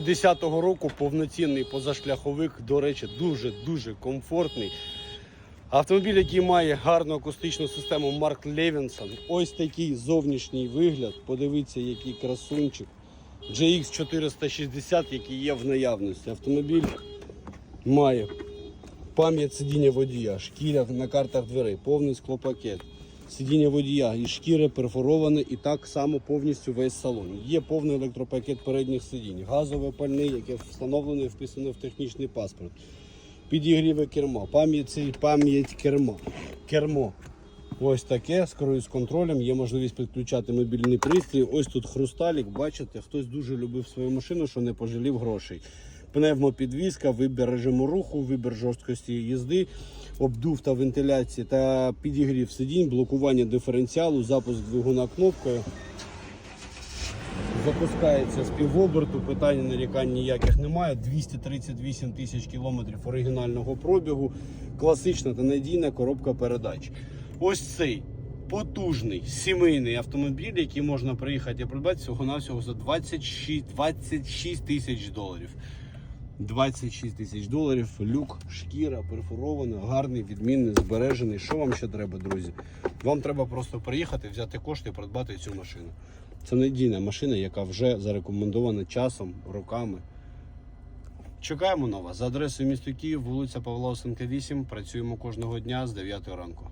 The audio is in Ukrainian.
10-го року повноцінний позашляховик, до речі, дуже-дуже комфортний. Автомобіль, який має гарну акустичну систему Марк Левінсон. Ось такий зовнішній вигляд. Подивіться, який красунчик. GX 460, який є в наявності. Автомобіль має пам'ять сидіння водія, шкіря на картах дверей, повний склопакет. Сидіння водія і шкіри перфороване і так само повністю весь салон. Є повний електропакет передніх сидінь, газове пальне, яке встановлене і вписане в технічний паспорт. Підігріве керма, пам'ять пам'ять керма. Кермо. Ось таке з круїз контролем. Є можливість підключати мобільний пристрій. Ось тут хрусталік. Бачите, хтось дуже любив свою машину, що не пожалів грошей. Пневмопідвізка, вибір режиму руху, вибір жорсткості їзди, обдув та вентиляції та підігрів сидінь, блокування диференціалу, запуск двигуна кнопкою. Запускається з півоберту, питань нарікань ніяких немає. 238 тисяч кілометрів оригінального пробігу, класична та надійна коробка передач. Ось цей потужний сімейний автомобіль, який можна приїхати і придбати всього-навсього за 26, 26 тисяч доларів. 26 тисяч доларів, люк, шкіра, перфорована, гарний, відмінний, збережений. Що вам ще треба, друзі? Вам треба просто приїхати, взяти кошти і придбати цю машину. Це надійна машина, яка вже зарекомендована часом, роками. Чекаємо на вас за адресою місто Київ, вулиця Павла Осенка, 8. Працюємо кожного дня з 9 ранку.